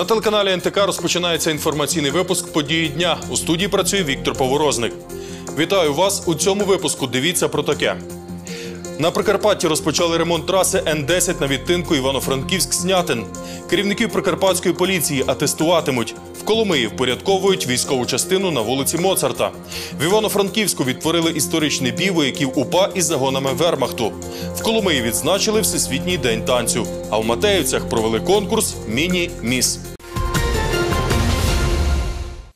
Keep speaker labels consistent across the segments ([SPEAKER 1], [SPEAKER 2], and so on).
[SPEAKER 1] На телеканалі НТК розпочинається інформаційний випуск події дня. У студії працює Віктор Поворозник. Вітаю вас у цьому випуску. Дивіться про таке. На Прикарпатті розпочали ремонт траси Н-10 на відтинку Івано-Франківськ-Снятин. Керівників прикарпатської поліції атестуватимуть. В Коломиї впорядковують військову частину на вулиці Моцарта. В Івано-Франківську відтворили історичний бій вояків УПА із загонами Вермахту. В Коломиї відзначили Всесвітній день танцю. А в Матеївцях провели конкурс Міні-Міс.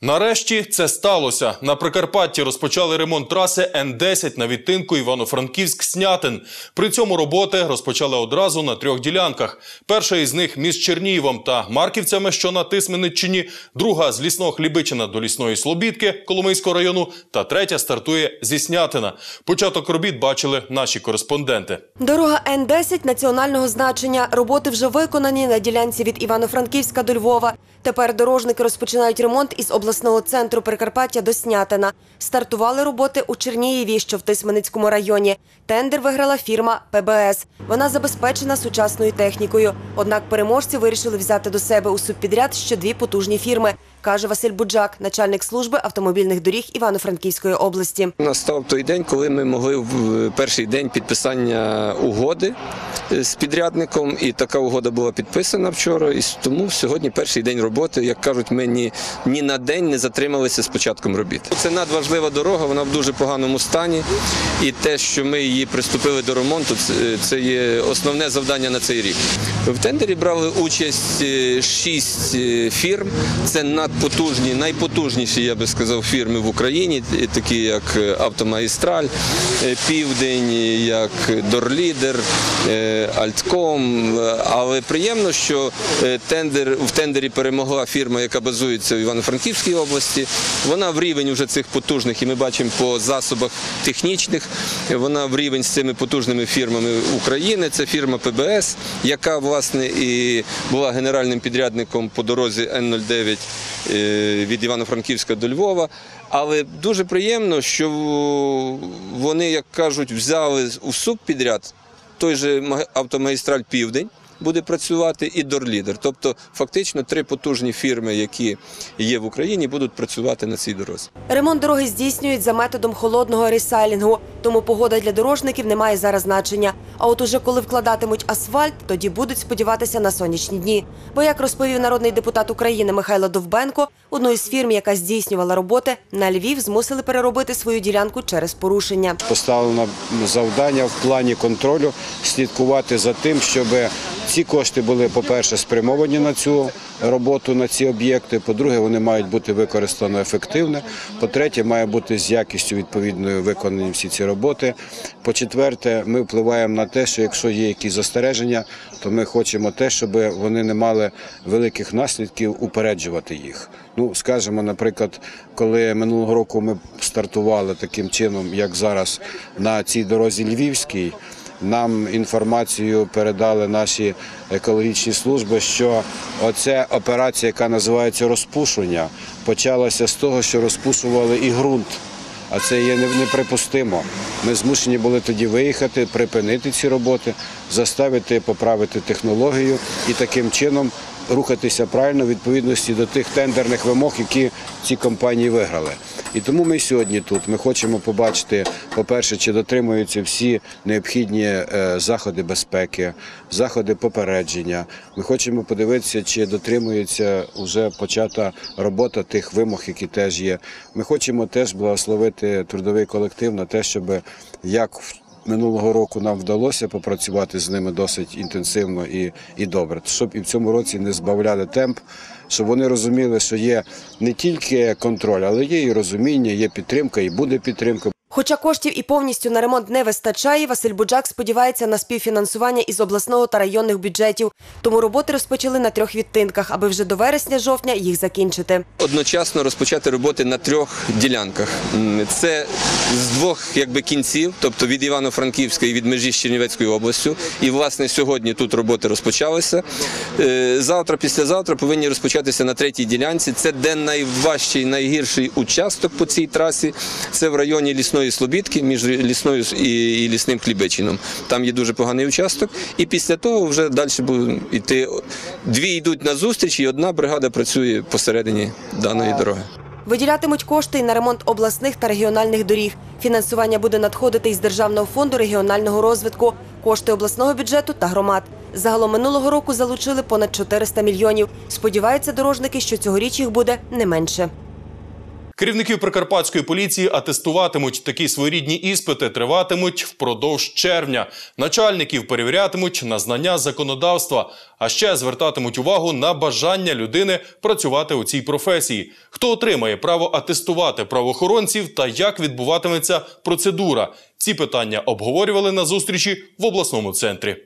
[SPEAKER 1] Нарешті це сталося. На Прикарпатті розпочали ремонт траси Н-10 на відтинку Івано-Франківськ-Снятин. При цьому роботи розпочали одразу на трьох ділянках. Перша із них між Чернієвом та Марківцями, що на Тисмениччині, друга з лісного Хлібичина до лісної Слобідки Коломийського району, та третя стартує зі Снятина. Початок робіт бачили наші кореспонденти.
[SPEAKER 2] Дорога Н-10 національного значення. Роботи вже виконані на ділянці від Івано-Франківська до Львова. Тепер дорожники розпочинають ремонт із обласного центру Прикарпаття до Снятина. Стартували роботи у Чернієві, що в Тисменицькому районі. Тендер виграла фірма ПБС. Вона забезпечена сучасною технікою. Однак переможці вирішили взяти до себе у субпідряд ще дві потужні фірми, каже Василь Буджак, начальник служби автомобільних доріг Івано-Франківської області.
[SPEAKER 3] Настав той день, коли ми могли в перший день підписання угоди е, з підрядником, і така угода була підписана вчора. І тому сьогодні перший день роботи. Як кажуть, ми ні, ні на день не затрималися з початком робіт. Це надважлива дорога, вона в дуже поганому стані. І те, що ми її приступили до ремонту, це, це є основне завдання на цей рік. В тендері брали участь е, шість е, фірм. Це надпотужні, найпотужніші, я би сказав, фірми в Україні, е, такі як е, Автомагістраль, е, Південь, як Дорлідер, Альтком. Але приємно, що тендер в тендері перемогла фірма, яка базується в Івано-Франківській області. Вона в рівень уже цих потужних, і ми бачимо по засобах технічних. Вона в рівень з цими потужними фірмами України. Це фірма ПБС, яка власне і була генеральним підрядником по дорозі Н-09 е, від Івано-Франківська до Львова. Але дуже приємно, що вони, як кажуть, взяли у субпідряд той же автомагістраль Південь. Буде працювати і Дорлідер. Тобто, фактично, три потужні фірми, які є в Україні, будуть працювати на цій дорозі.
[SPEAKER 2] Ремонт дороги здійснюють за методом холодного ресайлінгу, тому погода для дорожників не має зараз значення. А от уже коли вкладатимуть асфальт, тоді будуть сподіватися на сонячні дні. Бо, як розповів народний депутат України Михайло Довбенко, одну із фірм, яка здійснювала роботи, на Львів змусили переробити свою ділянку через порушення.
[SPEAKER 4] Поставлено завдання в плані контролю слідкувати за тим, щоб ці кошти були, по-перше, спрямовані на цю роботу, на ці об'єкти. По-друге, вони мають бути використані ефективно. По-третє, має бути з якістю відповідною виконані всі ці роботи. По-четверте, ми впливаємо на те, що якщо є якісь застереження, то ми хочемо те, щоб вони не мали великих наслідків упереджувати їх. Ну, скажімо, наприклад, коли минулого року ми стартували таким чином, як зараз на цій дорозі Львівській, нам інформацію передали наші екологічні служби, що оця операція, яка називається розпушення, почалася з того, що розпушували і ґрунт. А це є неприпустимо. Ми змушені були тоді виїхати, припинити ці роботи, заставити поправити технологію і таким чином рухатися правильно в відповідності до тих тендерних вимог, які ці компанії виграли. І тому ми сьогодні тут. Ми хочемо побачити, по-перше, чи дотримуються всі необхідні е, заходи безпеки, заходи попередження. Ми хочемо подивитися, чи дотримується вже почата робота тих вимог, які теж є. Ми хочемо теж благословити трудовий колектив на те, щоб як в Минулого року нам вдалося попрацювати з ними досить інтенсивно і, і добре, щоб і в цьому році не збавляли темп, щоб вони розуміли, що є не тільки контроль, але є і розуміння, є підтримка, і буде підтримка.
[SPEAKER 2] Хоча коштів і повністю на ремонт не вистачає, Василь Буджак сподівається на співфінансування із обласного та районних бюджетів. Тому роботи розпочали на трьох відтинках, аби вже до вересня-жовтня їх закінчити.
[SPEAKER 3] одночасно розпочати роботи на трьох ділянках. Це з двох якби кінців, тобто від Івано-Франківська і від межі з Чернівецькою областю. І власне сьогодні тут роботи розпочалися. Е, Завтра, післязавтра повинні розпочатися на третій ділянці. Це де найважчий, найгірший участок по цій трасі. Це в районі лісної лісної слобідки, між лісною і, лісним хлібечином. Там є дуже поганий участок. І після того вже далі буде йти. Дві йдуть на зустріч, і одна бригада працює посередині даної дороги.
[SPEAKER 2] Виділятимуть кошти на ремонт обласних та регіональних доріг. Фінансування буде надходити із Державного фонду регіонального розвитку, кошти обласного бюджету та громад. Загалом минулого року залучили понад 400 мільйонів. Сподіваються дорожники, що цьогоріч їх буде не менше.
[SPEAKER 1] Керівників прикарпатської поліції атестуватимуть. Такі своєрідні іспити триватимуть впродовж червня. Начальників перевірятимуть на знання законодавства, а ще звертатимуть увагу на бажання людини працювати у цій професії. Хто отримає право атестувати правоохоронців та як відбуватиметься процедура? Ці питання обговорювали на зустрічі в обласному центрі.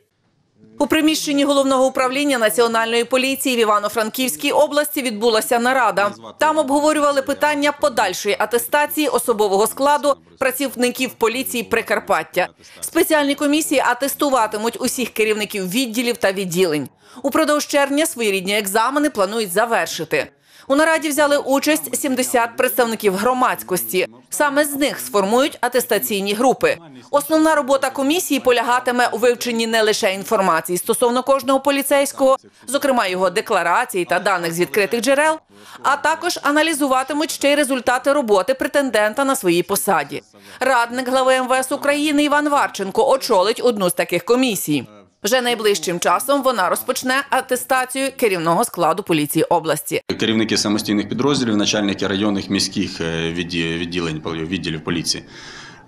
[SPEAKER 5] У приміщенні головного управління національної поліції в Івано-Франківській області відбулася нарада. Там обговорювали питання подальшої атестації особового складу працівників поліції Прикарпаття. Спеціальні комісії атестуватимуть усіх керівників відділів та відділень. Упродовж червня своєрідні екзамени планують завершити. У нараді взяли участь 70 представників громадськості. Саме з них сформують атестаційні групи. Основна робота комісії полягатиме у вивченні не лише інформації стосовно кожного поліцейського, зокрема його декларацій та даних з відкритих джерел, а також аналізуватимуть ще й результати роботи претендента на своїй посаді. Радник глави МВС України Іван Варченко очолить одну з таких комісій. Вже найближчим часом вона розпочне атестацію керівного складу поліції області.
[SPEAKER 6] керівники самостійних підрозділів, начальники районних міських е, відді- відділень відділів поліції.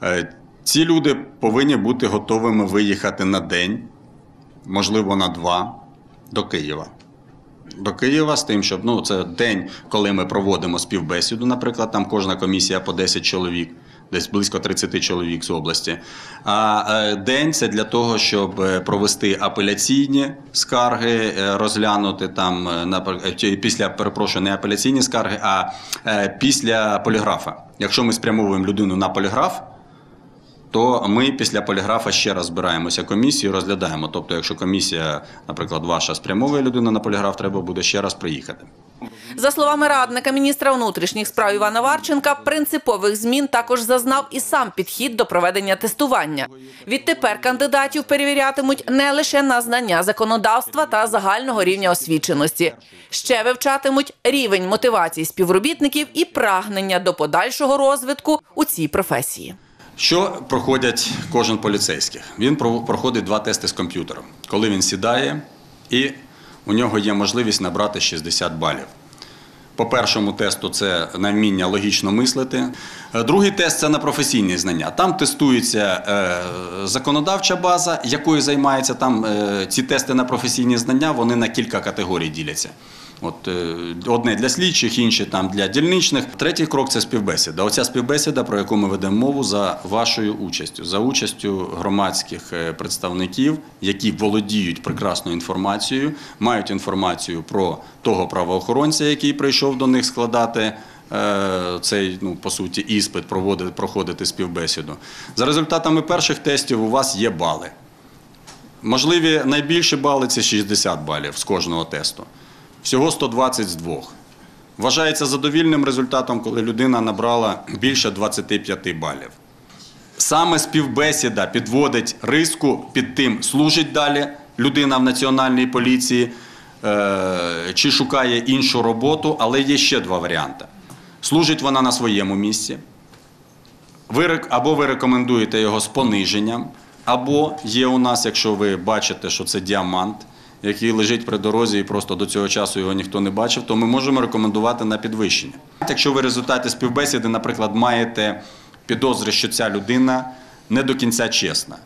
[SPEAKER 6] Е, Ці люди повинні бути готовими виїхати на день, можливо, на два до Києва. До Києва з тим, щоб ну це день, коли ми проводимо співбесіду. Наприклад, там кожна комісія по 10 чоловік, десь близько 30 чоловік з області. А е, день це для того, щоб е, провести апеляційні скарги, е, розглянути там після перепрошую, не апеляційні скарги, а після поліграфа. Якщо ми спрямовуємо людину на поліграф, то ми після поліграфа ще раз збираємося комісією, розглядаємо. Тобто, якщо комісія, наприклад, ваша спрямовує людину на поліграф, треба буде ще раз приїхати.
[SPEAKER 5] За словами радника міністра внутрішніх справ Івана Варченка, принципових змін також зазнав і сам підхід до проведення тестування. Відтепер кандидатів перевірятимуть не лише на знання законодавства та загального рівня освіченості, ще вивчатимуть рівень мотивації співробітників і прагнення до подальшого розвитку у цій професії.
[SPEAKER 6] Що проходять кожен поліцейський? Він проходить два тести з комп'ютером, коли він сідає, і у нього є можливість набрати 60 балів. По першому тесту це на вміння логічно мислити. Е, Другий тест це на професійні знання. Там тестується е, законодавча база, якою займається там е, ці тести на професійні знання, вони на кілька категорій діляться. От е, одне для слідчих, інше там для дільничних. Третій крок це співбесіда. Оця співбесіда, про яку ми ведемо мову, за вашою участю, за участю громадських е, представників, які володіють прекрасною інформацією, мають інформацію про того правоохоронця, який прийшов до них складати. е, Цей, ну, по суті, іспит проводити, проходити співбесіду. За результатами перших тестів у вас є бали. Можливі найбільші бали це 60 балів з кожного тесту. Всього 120 з двох. Вважається задовільним результатом, коли людина набрала більше 25 балів. Саме співбесіда підводить риску під тим, служить далі людина в національній поліції е, чи шукає іншу роботу, але є ще два варіанти. Служить вона на своєму місці, або ви рекомендуєте його з пониженням, або є у нас, якщо ви бачите, що це діамант, який лежить при дорозі і просто до цього часу його ніхто не бачив, то ми можемо рекомендувати на підвищення. Якщо ви в результаті співбесіди, наприклад, маєте підозри, що ця людина не до кінця чесна,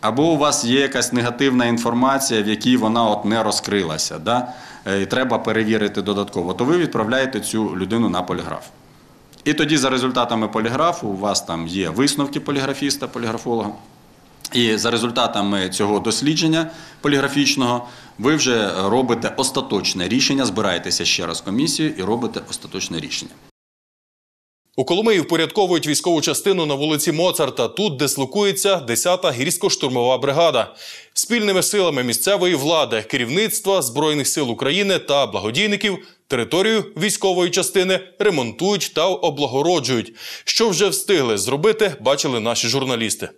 [SPEAKER 6] або у вас є якась негативна інформація, в якій вона от не розкрилася, да? е, і треба перевірити додатково, то ви відправляєте цю людину на поліграф. І тоді за результатами поліграфу у вас там є висновки поліграфіста, поліграфолога. І за результатами цього дослідження поліграфічного ви вже робите остаточне рішення, збираєтеся ще раз комісію і робите остаточне рішення.
[SPEAKER 1] У Коломиї впорядковують військову частину на вулиці Моцарта. Тут дислокується 10-та гірсько-штурмова бригада. Спільними силами місцевої влади, керівництва Збройних сил України та благодійників територію військової частини ремонтують та облагороджують. Що вже встигли зробити, бачили наші журналісти.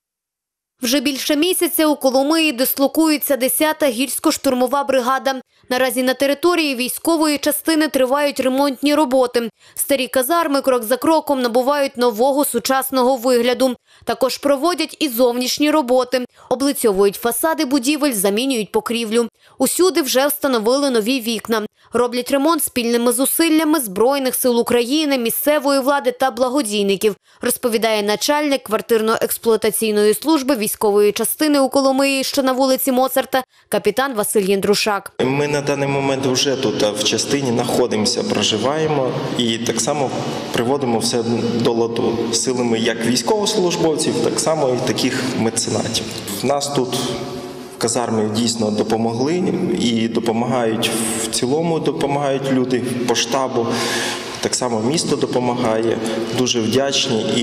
[SPEAKER 7] Вже більше місяця у Коломиї дислокується 10-та гірсько-штурмова бригада. Наразі на території військової частини тривають ремонтні роботи. Старі казарми крок за кроком набувають нового сучасного вигляду. Також проводять і зовнішні роботи. Облицьовують фасади будівель, замінюють покрівлю. Усюди вже встановили нові вікна. Роблять ремонт спільними зусиллями Збройних сил України, місцевої влади та благодійників, розповідає начальник квартирно-експлуатаційної служби військової частини у Коломиї, що на вулиці Моцарта, капітан Василь Єндрушак.
[SPEAKER 8] Ми на даний момент вже тут в частині знаходимося, проживаємо і так само приводимо все до ладу силами як військовослужбовців, так само і таких меценатів. Нас тут в казармі дійсно допомогли і допомагають в цілому, допомагають люди по штабу. Так само місто допомагає, дуже вдячні, і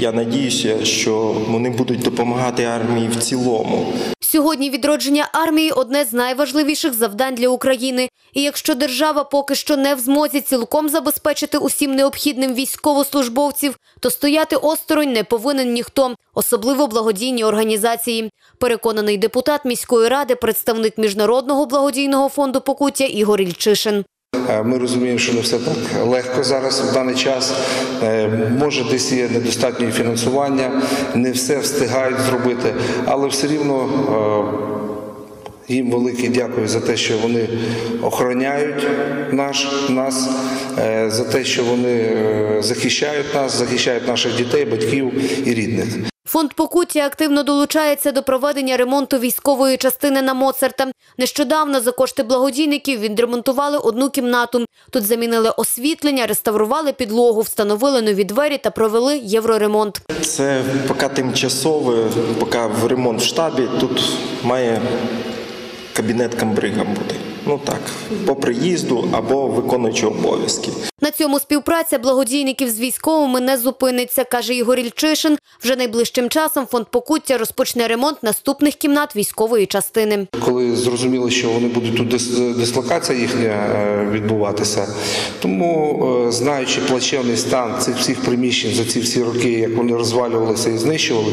[SPEAKER 8] я надіюся, що вони будуть допомагати армії в цілому.
[SPEAKER 7] Сьогодні відродження армії – одне з найважливіших завдань для України. І якщо держава поки що не в змозі цілком забезпечити усім необхідним військовослужбовців, то стояти осторонь не повинен ніхто, особливо благодійні організації. Переконаний депутат міської ради, представник Міжнародного благодійного фонду «Покуття» Ігор Ільчишин.
[SPEAKER 9] Е, Ми розуміємо, що не все так легко зараз в даний час. Е, Може, десь є недостатнє фінансування, не все встигають зробити, але все рівно е, їм велике дякую за те, що вони охороняють наш, нас, е, за те, що вони е, захищають нас, захищають наших дітей, батьків і рідних.
[SPEAKER 7] Фонд «Покуття» активно долучається до проведення ремонту військової частини на Моцарта. Нещодавно за кошти благодійників відремонтували одну кімнату. Тут замінили освітлення, реставрували підлогу, встановили нові двері та провели євроремонт.
[SPEAKER 8] Це поки тимчасове, поки в ремонт в штабі. Тут має кабінет камбрига бути. Ну так, по приїзду або виконуючи обов'язки.
[SPEAKER 7] На цьому співпраця благодійників з військовими не зупиниться, каже Ігор Ільчишин. Вже найближчим часом фонд «Покуття» розпочне ремонт наступних кімнат військової частини.
[SPEAKER 9] коли зрозуміли, що вони будуть тут дис- дислокація їхня е, відбуватися. Тому, е, знаючи плачевний стан цих всіх приміщень за ці всі роки, як вони розвалювалися і знищували,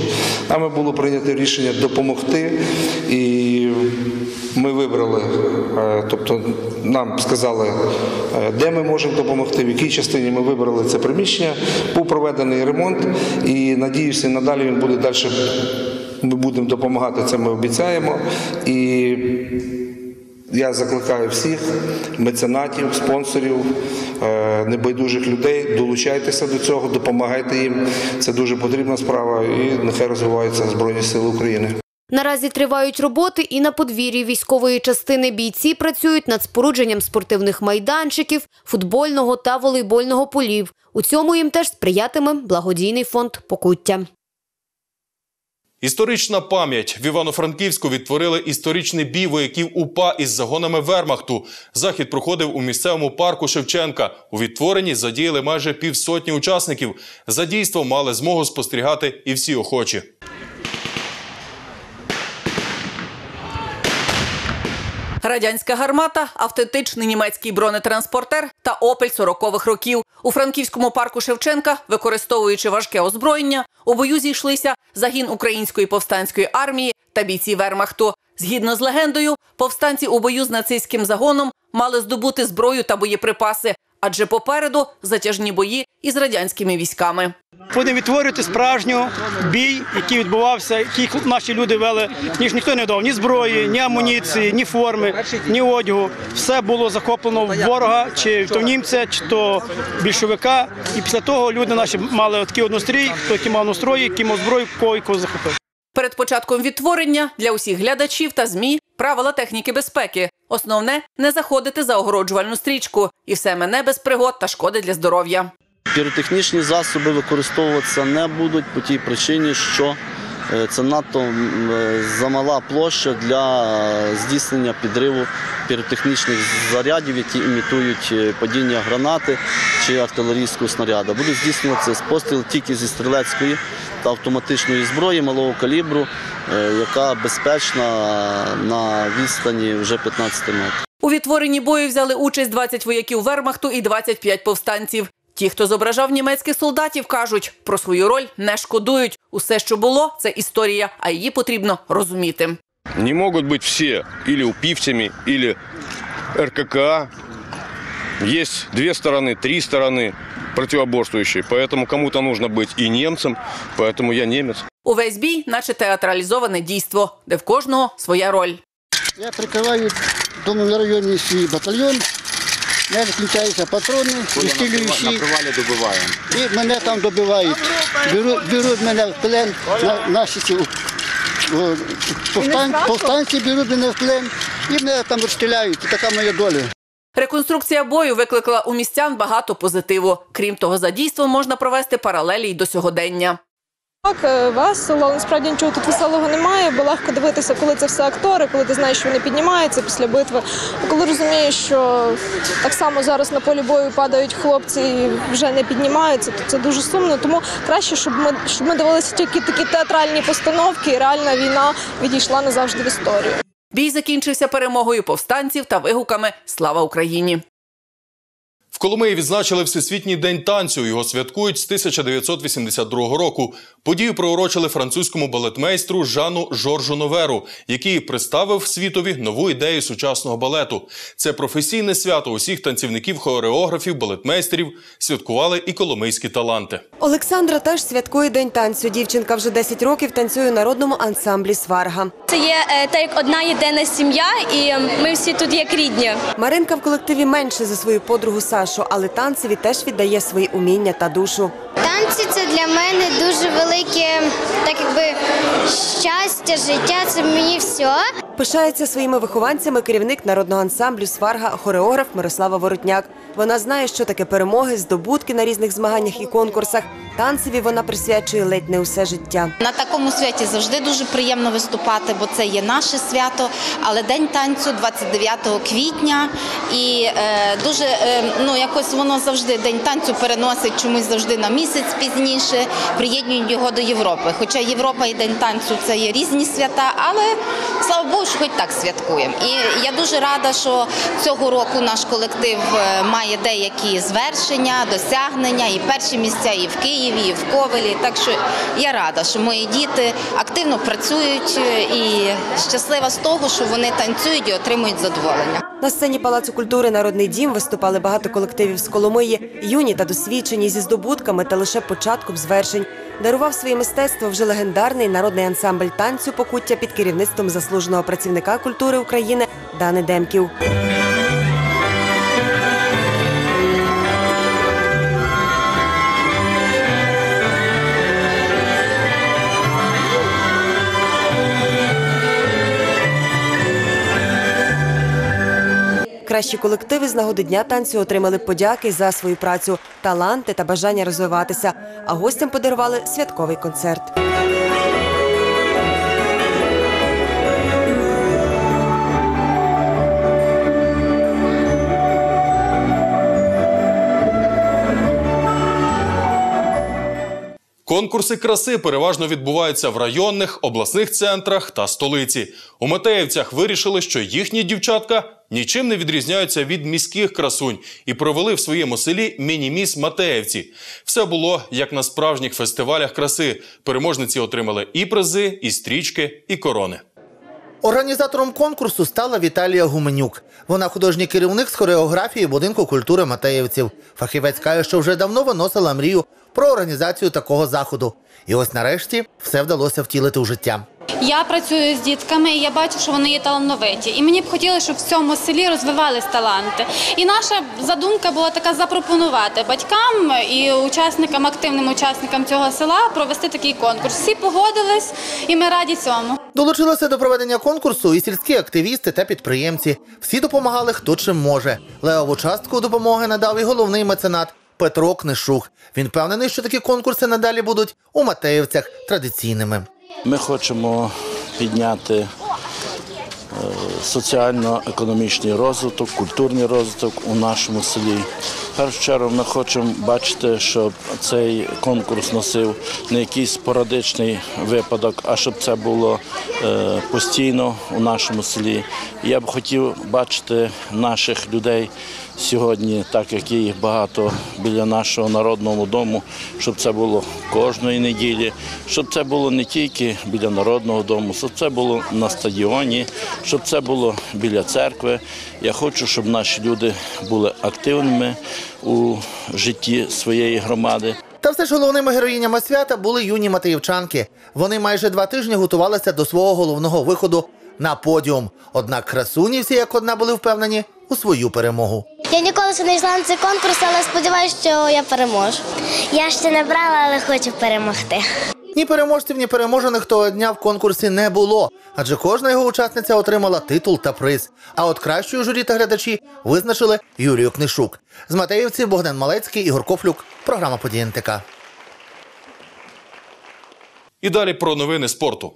[SPEAKER 9] нами було прийнято рішення допомогти. І ми вибрали, е, тобто нам сказали, е, де ми можемо допомогти, в якій частині ми вибрали це приміщення. Був проведений ремонт і надіюся, надалі він буде далі. Ми будемо допомагати, це ми обіцяємо. І я закликаю всіх меценатів, спонсорів, е, небайдужих людей, долучайтеся до цього, допомагайте їм. Це дуже потрібна справа і нехай розвиваються Збройні Сили України.
[SPEAKER 7] Наразі тривають роботи і на подвір'ї військової частини бійці працюють над спорудженням спортивних майданчиків, футбольного та волейбольного полів. У цьому їм теж сприятиме благодійний фонд «Покуття».
[SPEAKER 1] Історична пам'ять в Івано-Франківську відтворили історичний бій вояків УПА із загонами Вермахту. Захід проходив у місцевому парку Шевченка. У відтворенні задіяли майже півсотні учасників. За дійством мали змогу спостерігати і всі охочі.
[SPEAKER 5] Радянська гармата, автентичний німецький бронетранспортер та опель 40-х років. У франківському парку Шевченка, використовуючи важке озброєння, у бою зійшлися загін української повстанської армії та бійці Вермахту. Згідно з легендою, повстанці у бою з нацистським загоном мали здобути зброю та боєприпаси, адже попереду затяжні бої із радянськими військами.
[SPEAKER 10] Будемо відтворювати справжню бій, який відбувався, який наші люди вели. Ніж ніхто не дав ні зброї, ні амуніції, ні форми, ні одягу. Все було захоплено в ворога, чи то німця, чи то більшовика. І після того люди наші мали такий однострій, хто який мав настрої, який мав зброю, кого і кого захопив.
[SPEAKER 5] Перед початком відтворення для усіх глядачів та змі правила техніки безпеки. Основне не заходити за огороджувальну стрічку, і все мене без пригод та шкоди для здоров'я.
[SPEAKER 11] Піротехнічні засоби використовуватися не будуть по тій причині, що е, це надто е, замала площа для е, здійснення підриву піротехнічних зарядів, які імітують падіння гранати чи артилерійського снаряду. Буде здійснюватися постріл тільки зі стрілецької та автоматичної зброї малого калібру, яка безпечна на відстані вже 15 метрів.
[SPEAKER 5] У відтворенні бою взяли участь 20 вояків вермахту і 25 повстанців. Ті, хто зображав німецьких солдатів, кажуть, про свою роль не шкодують. Усе, що було, це історія, а її потрібно розуміти.
[SPEAKER 12] Не могут быть все или упивцами, или РККА. Есть две стороны, три стороны противоборствующие. Поэтому кому-то нужно быть и немцем, поэтому я немец.
[SPEAKER 5] Увесь бій, наче театралізоване дійство, де в кожного своя роль.
[SPEAKER 13] Я прикриваю в тому районі свій батальйон, не виключаються патрони,
[SPEAKER 4] добиваємо.
[SPEAKER 13] і мене там добивають. Беруть, беруть мене в плен, на, наші ці, о, повстан, повстанці беруть мене в плен і мене там розстріляють. І така моя доля.
[SPEAKER 5] Реконструкція бою викликала у містян багато позитиву. Крім того, за дійством можна провести паралелі й до сьогодення.
[SPEAKER 14] Так, е, весело, але насправді нічого тут веселого немає, бо легко дивитися, коли це все актори, коли ти знаєш, що вони піднімаються після битви. Коли розумієш, що так само зараз на полі бою падають хлопці і вже не піднімаються, то це дуже сумно. Тому краще, щоб ми щоб ми дивилися тільки такі театральні постановки, і реальна війна відійшла назавжди в історію.
[SPEAKER 5] Бій закінчився перемогою повстанців та вигуками Слава Україні!
[SPEAKER 1] В Коломиї відзначили Всесвітній день танцю. Його святкують з 1982 року. Подію приурочили французькому балетмейстру Жану ЖоржуНоверу, який представив світові нову ідею сучасного балету. Це професійне свято усіх танцівників, хореографів, балетмейстерів. Святкували і коломийські таланти.
[SPEAKER 2] Олександра теж святкує день танцю. Дівчинка вже 10 років танцює у народному ансамблі Сварга.
[SPEAKER 15] Це є е, так як одна єдина сім'я, і ми всі тут як рідні.
[SPEAKER 2] Маринка в колективі менше за свою подругу Сашу, але танцеві теж віддає свої уміння та душу.
[SPEAKER 16] Танці це для мене дуже велике, так якби щастя, життя. Це мені все.
[SPEAKER 2] Пишається своїми вихованцями керівник народного ансамблю Сварга, хореограф Мирослава Воротняк. Вона знає, що таке перемоги, здобутки на різних змаганнях і конкурсах. Танцеві вона присвячує ледь не усе життя.
[SPEAKER 17] На такому святі завжди дуже приємно виступати, бо це є наше свято. Але день танцю 29 квітня, і е, дуже е, ну якось воно завжди день танцю переносить чомусь завжди на місяць пізніше. Приєднують його до Європи. Хоча Європа і день танцю це є різні свята, але слава Богу, що хоч так святкуємо. І я дуже рада, що цього року наш колектив е, має деякі звершення, досягнення, і перші місця, і в Києві, і в Ковелі. Так що я рада, що мої діти активно працюють е, і щаслива з того, що вони танцюють і отримують задоволення.
[SPEAKER 2] На сцені Палацу культури Народний дім виступали багато колективів з Коломиї, юні та досвідчені зі здобутками та лише початком звершень. Дарував своє мистецтво вже легендарний народний ансамбль танцю покуття під керівництвом заслуженого працівника культури України Дани Демків. Кращі колективи з нагоди дня танцю отримали подяки за свою працю, таланти та бажання розвиватися. А гостям подарували святковий концерт.
[SPEAKER 1] Конкурси краси переважно відбуваються в районних, обласних центрах та столиці. У Матеївцях вирішили, що їхні дівчатка нічим не відрізняються від міських красунь і провели в своєму селі міні-міс Матеївці. Все було як на справжніх фестивалях краси. Переможниці отримали і призи, і стрічки, і корони.
[SPEAKER 18] Організатором конкурсу стала Віталія Гуменюк. Вона художній керівник з хореографії будинку культури Матеївців. Фахівець каже, що вже давно виносила мрію про організацію такого заходу. І ось нарешті все вдалося втілити у життя.
[SPEAKER 19] Я працюю з дітками, і я бачу, що вони є талановиті. І мені б хотілося, щоб в цьому селі розвивались таланти. І наша задумка була така запропонувати батькам і учасникам, активним учасникам цього села провести такий конкурс. Всі погодились, і ми раді цьому.
[SPEAKER 18] Долучилися до проведення конкурсу і сільські активісти та підприємці. Всі допомагали хто чим може. Левову частку допомоги надав і головний меценат Петро Книшух. Він впевнений, що такі конкурси надалі будуть у Матеївцях традиційними.
[SPEAKER 20] Ми хочемо підняти е, соціально-економічний розвиток, культурний розвиток у нашому селі. Першу чергу ми хочемо бачити, щоб цей конкурс носив не якийсь спорадичний випадок, а щоб це було е, постійно у нашому селі. Я б хотів бачити наших людей сьогодні, так як їх багато біля нашого народного дому, щоб це було кожної неділі, щоб це було не тільки біля народного дому, щоб це було на стадіоні, щоб це було біля церкви. Я хочу, щоб наші люди були активними у житті своєї громади.
[SPEAKER 18] Та все ж головними героїнями свята були юні матеївчанки. Вони майже два тижні готувалися до свого головного виходу на подіум. Однак красуні всі як одна були впевнені у свою перемогу.
[SPEAKER 16] Я ніколи ще не йшла на цей конкурс, але сподіваюся, що я переможу. Я ще не брала, але хочу перемогти.
[SPEAKER 18] Ні переможців, ні переможених того дня в конкурсі не було, адже кожна його учасниця отримала титул та приз. А от кращою журі та глядачі визначили Юрію Книшук. З Матеївців Богдан Малецький, Ігор Кофлюк. Програма «Події НТК».
[SPEAKER 1] І далі про новини спорту.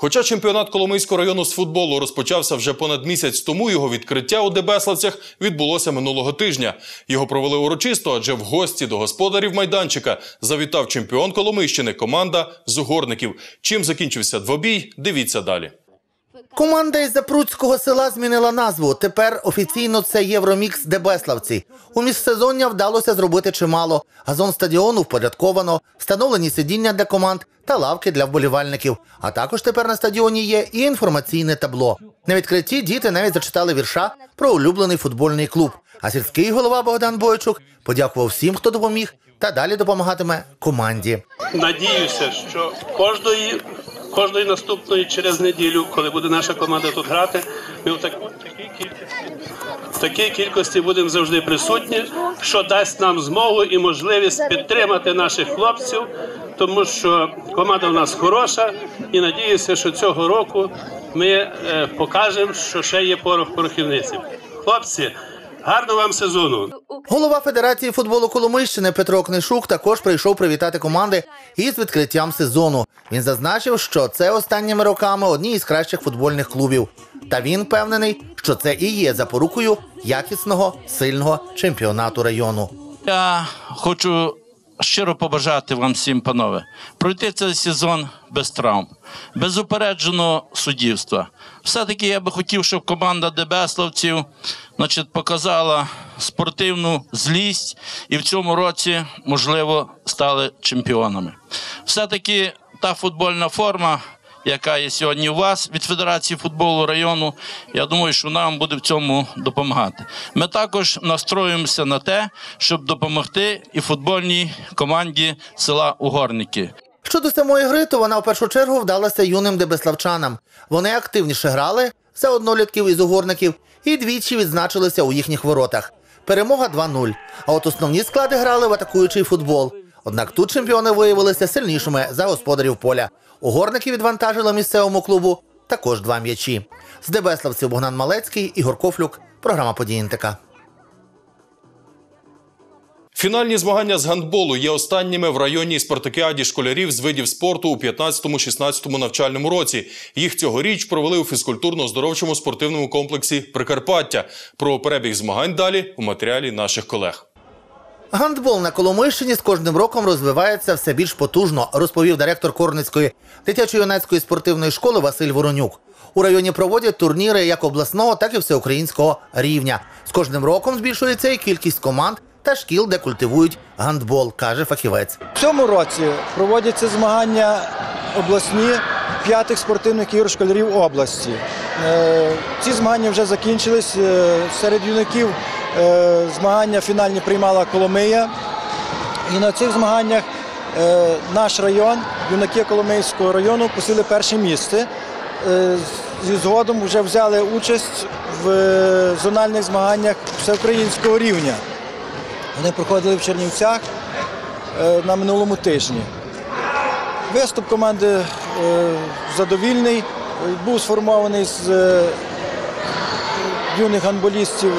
[SPEAKER 1] Хоча чемпіонат Коломийського району з футболу розпочався вже понад місяць тому, його відкриття у Дебеславцях відбулося минулого тижня. Його провели урочисто, адже в гості до господарів майданчика завітав чемпіон Коломийщини команда з угорників. Чим закінчився двобій, дивіться далі.
[SPEAKER 18] Команда із Запруцького села змінила назву. Тепер офіційно це Євромікс Дебеславці. У міжсезоння вдалося зробити чимало. Газон стадіону впорядковано, встановлені сидіння для команд та лавки для вболівальників. А також тепер на стадіоні є і інформаційне табло. На відкритті діти навіть зачитали вірша про улюблений футбольний клуб. А сільський голова Богдан Бойчук подякував всім, хто допоміг, та далі допомагатиме команді.
[SPEAKER 21] Надіюся, що кожної, кожної наступної через неділю, коли буде наша команда тут грати, ми в, так, в такій кількості. Будемо завжди присутні, що дасть нам змогу і можливість підтримати наших хлопців, тому що команда в нас хороша, і надіюся, що цього року ми е, покажемо, що ще є порох порохівниці. Хлопці, гарного вам сезону!
[SPEAKER 18] Голова Федерації футболу Коломийщини Петро Книшук також прийшов привітати команди із відкриттям сезону. Він зазначив, що це останніми роками одні із кращих футбольних клубів. Та він впевнений, що це і є запорукою якісного сильного чемпіонату району.
[SPEAKER 20] Я хочу щиро побажати вам всім, панове, пройти цей сезон без травм, без упередженого суддівства. Все-таки я би хотів, щоб команда Дебеславців значить, показала спортивну злість і в цьому році, можливо, стали чемпіонами. Все-таки та футбольна форма. Яка є сьогодні у вас від Федерації футболу району, я думаю, що нам буде в цьому допомагати. Ми також настроюємося на те, щоб допомогти і футбольній команді села Угорники.
[SPEAKER 18] Щодо самої гри, то вона в першу чергу вдалася юним дебеславчанам. Вони активніше грали за однолітків із угорників і двічі відзначилися у їхніх воротах. Перемога 2-0. А от основні склади грали в атакуючий футбол. Однак тут чемпіони виявилися сильнішими за господарів поля. Угорники відвантажили місцевому клубу також два м'ячі. З Дебеславців Богдан Малецький, Ігор Кофлюк. Програма «Події НТК».
[SPEAKER 1] Фінальні змагання з гандболу є останніми в районній спартакіаді школярів з видів спорту у 15-16 навчальному році. Їх цьогоріч провели у фізкультурно-здоровчому спортивному комплексі Прикарпаття. Про перебіг змагань далі у матеріалі наших колег.
[SPEAKER 18] Гандбол на Коломийщині з кожним роком розвивається все більш потужно, розповів директор Корницької дитячо-юнацької спортивної школи Василь Воронюк. У районі проводять турніри як обласного, так і всеукраїнського рівня. З кожним роком збільшується і кількість команд та шкіл, де культивують гандбол, каже фахівець.
[SPEAKER 22] В цьому році проводяться змагання обласні п'ятих спортивних ігор школярів області. Е, Ці змагання вже закінчились. Е, Серед юнаків е, змагання фінальні приймала Коломия. І на цих змаганнях наш район, юнаки Коломийського району, посіли перше місце. Зі згодом вже взяли участь в зональних змаганнях всеукраїнського рівня. Вони проходили в Чернівцях е, на минулому тижні. Виступ команди е, задовільний. Був сформований з е, юних гандболістів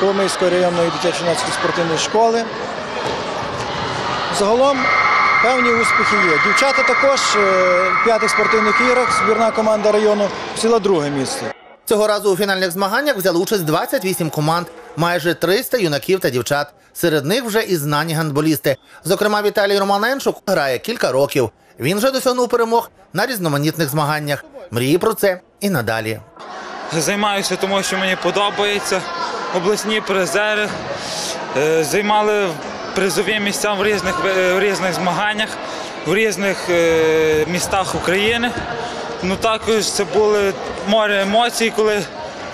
[SPEAKER 22] Коломийської районної дитячо-юнацької спортивної школи. Загалом певні успіхи є. Дівчата також в п'ятих спортивних іграх збірна команда району посіла друге місце.
[SPEAKER 18] Цього разу у фінальних змаганнях взяли участь 28 команд, майже 300 юнаків та дівчат. Серед них вже і знані гандболісти. Зокрема, Віталій Романенчук грає кілька років. Він вже досягнув перемог на різноманітних змаганнях. Мріє про це і надалі.
[SPEAKER 23] Займаюся, тому що мені подобається. Обласні призери е, займали призові місця в різних, е, в різних змаганнях, в різних е, містах України. Ну також це були море емоцій, коли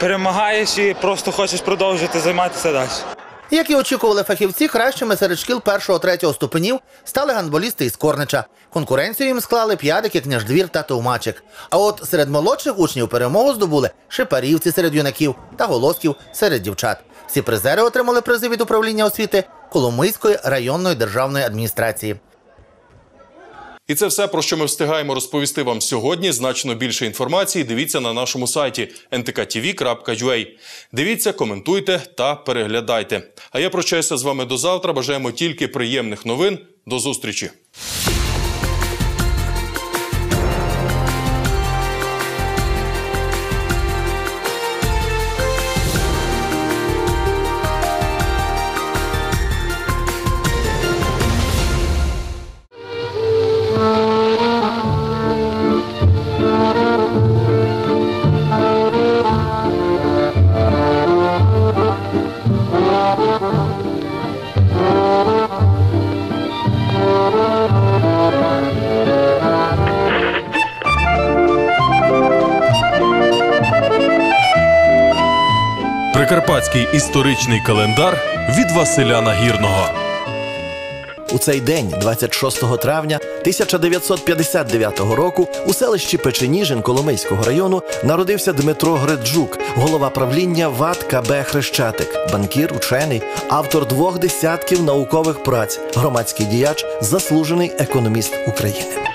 [SPEAKER 23] перемагаєш і просто хочеш продовжити займатися далі.
[SPEAKER 18] Як і очікували фахівці, кращими серед шкіл першого-третього ступенів стали гандболісти із Корнича. Конкуренцію їм склали п'ядики, княждвір та товмачик. А от серед молодших учнів перемогу здобули шипарівці серед юнаків та голосків серед дівчат. Всі призери отримали призи від управління освіти Коломийської районної державної адміністрації.
[SPEAKER 1] І це все, про що ми встигаємо розповісти вам сьогодні. Значно більше інформації дивіться на нашому сайті ntkTV.ua. Дивіться, коментуйте та переглядайте. А я прощаюся з вами до завтра. Бажаємо тільки приємних новин. До зустрічі. Прикарпатський історичний календар від Василя Нагірного.
[SPEAKER 24] У цей день, 26 травня 1959 року, у селищі Печеніжин Коломийського району народився Дмитро Греджук, голова правління ВАТ КБ Хрещатик, банкір, учений, автор двох десятків наукових праць, громадський діяч, заслужений економіст України.